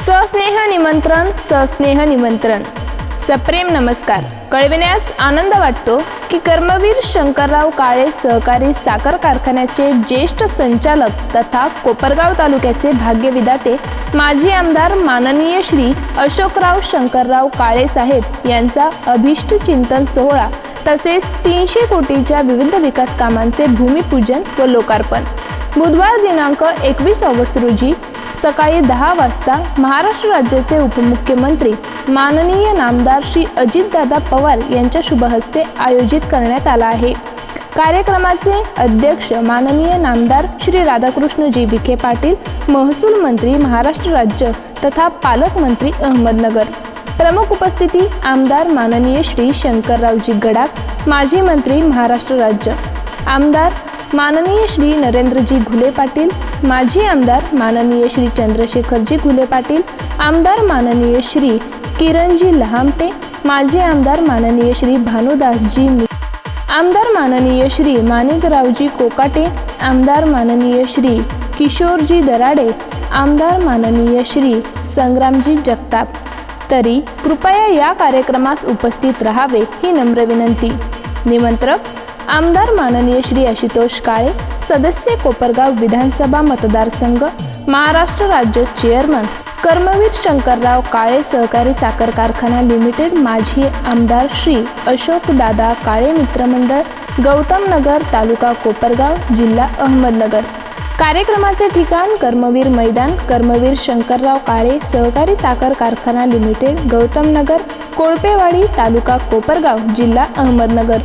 सस्नेह निमंत्रण सस्नेह निमंत्रण. सप्रेम नमस्कार. कळविण्यास आनंद वाटतो की कर्मवीर शंकरराव काळे सहकारी साखर कारखान्याचे ज्येष्ठ संचालक तथा कोपरगाव तालुक्याचे भाग्यविधाते माजी आमदार माननीय श्री अशोकराव शंकरराव काळे साहेब यांचा अभिष्ट चिंतन सोहळा तसेच तीनशे कोटीच्या विविध विकास कामांचे भूमिपूजन व लोकार्पण. बुधवार दिनांक एकवीस ऑगस्ट रोजी सकाळी दहा वाजता महाराष्ट्र राज्याचे उपमुख्यमंत्री माननीय नामदार श्री अजितदादा पवार यांच्या शुभहस्ते आयोजित करण्यात आला आहे. कार्यक्रमाचे अध्यक्ष माननीय नामदार श्री राधाकृष्ण जी विखे पाटील महसूल मंत्री महाराष्ट्र राज्य तथा पालकमंत्री अहमदनगर. प्रमुख उपस्थिती आमदार माननीय श्री शंकररावजी गडाख माजी मंत्री महाराष्ट्र राज्य. आमदार माननीय श्री नरेंद्रजी घुले पाटील माजी आमदार माननीय श्री चंद्रशेखरजी घुले पाटील आमदार माननीय श्री किरणजी लहामटे माजी आमदार माननीय श्री भानुदासजी आमदार माननीय श्री माणिकरावजी कोकाटे आमदार माननीय श्री किशोरजी दराडे आमदार माननीय श्री संग्रामजी जगताप. तरी कृपया या कार्यक्रमास उपस्थित राहावे ही नम्र विनंती. निमंत्रक आमदार माननीय श्री आशुतोष काळे सदस्य कोपरगाव विधानसभा मतदारसंघ महाराष्ट्र राज्य चेअरमन कर्मवीर शंकरराव काळे सहकारी साखर कारखाना लिमिटेड माजी आमदार श्री अशोक दादा काळे मित्रमंडळ गौतम नगर तालुका कोपरगाव जिल्हा अहमदनगर. कार्यक्रमाचे ठिकाण कर्मवीर मैदान कर्मवीर शंकरराव काळे सहकारी साखर कारखाना लिमिटेड गौतम नगर कोळपेवाडी तालुका कोपरगाव जिल्हा अहमदनगर.